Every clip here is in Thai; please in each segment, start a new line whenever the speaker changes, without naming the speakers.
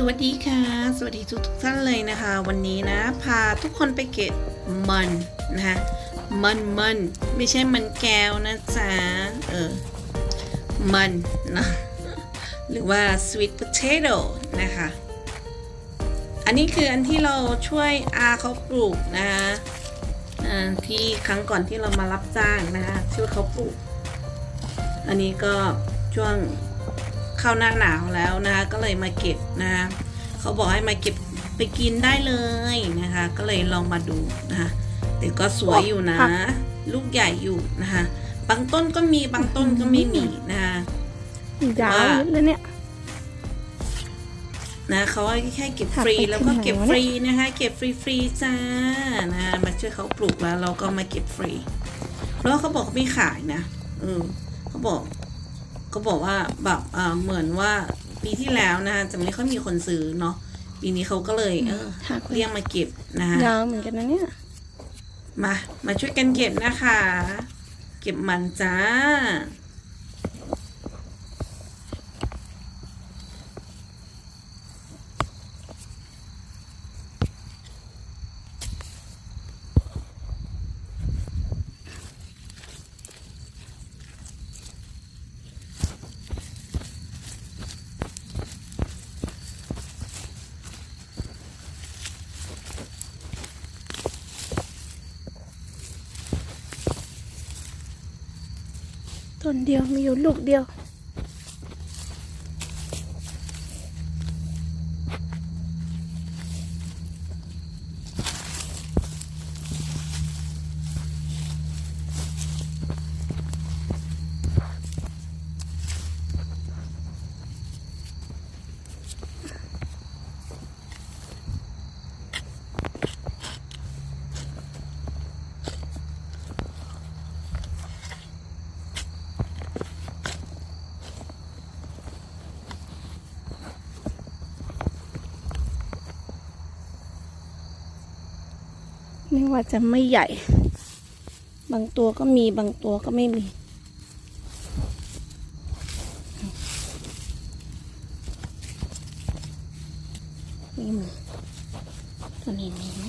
สวัสดีค่ะ สวัสดีทุกทุกท่านเลยนะคะ วันนี้นะ พาทุกคนไปเก็บมันนะคะมันมันไม่ใช่มันแก้วนะจ๊ะเออมันนะหรือว่า sweet potato นะคะ อันนี้คืออันที่เราช่วยอาเขาปลูกนะคะที่ครั้งก่อนที่เรามารับจ้างนะคะช่วยเขาปลูก อันนี้ก็ช่วง เข้าหน้าหนาวแล้วนะคะ ก็เลยมาเก็บนะคะเขาบอกให้มาเก็บไปกินได้เลยนะคะ ก็เลยลองมาดูนะคะแต่ก็สวยอยู่นะ ลูกใหญ่อยู่นะคะ บางต้นก็มีบางต้นก็ไม่มีนะคะ
ยาวเลยเนี่ย
นะเขาแค่เก็บ
ถัด
ฟรี
ไป
แล้วก็เก็บ
ถึงไหนวะ
ฟ
เนี่ย
รีนะคะ เก็บฟรีๆจ้านะมาช่วยเขาปลูกแล้วเราก็มาเก็บฟรีเพราะว่าเขาบอกเขาไม่ขายนะเออเขาบอก เขาบอกว่าแบบอ่าเหมือนว่าปีที่แล้วนะคะจะไม่ค่อยมีคนซื้อเนาะปีนี้เขาก็เลยเออ
หักเลย
เรียกมาเก็บนะคะ
ยาวเหมือนกันนะเนี่ย
มา มาช่วยกันเก็บนะคะ เก็บมันจ้า
ต้นเดียวมีอยู่ลูกเดียว ไม่ว่าจะไม่ใหญ่ บางตัวก็มีบางตัวก็ไม่มี นี่มีตัวนี้มีไหม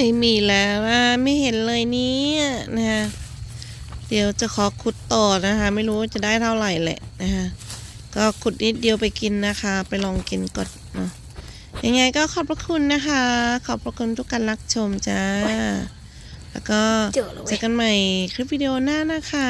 ไม่มีแล้วนะไม่เห็นเลยเนี่ยนะคะเดี๋ยวจะขอขุดต่อนะคะ ไม่รู้ว่าจะได้เท่าไหร่แหละนะคะก็ขุดนิดเดียวไปกินนะคะ ไปลองกินก่อนเนาะยังไงก็ขอบพระคุณนะคะ ขอบพระคุณทุกการรับชมจ้า แล้วก็
เจอแล้ว
เจ
เว้
อยกันใหม่คลิปวิดีโอหน้านะคะ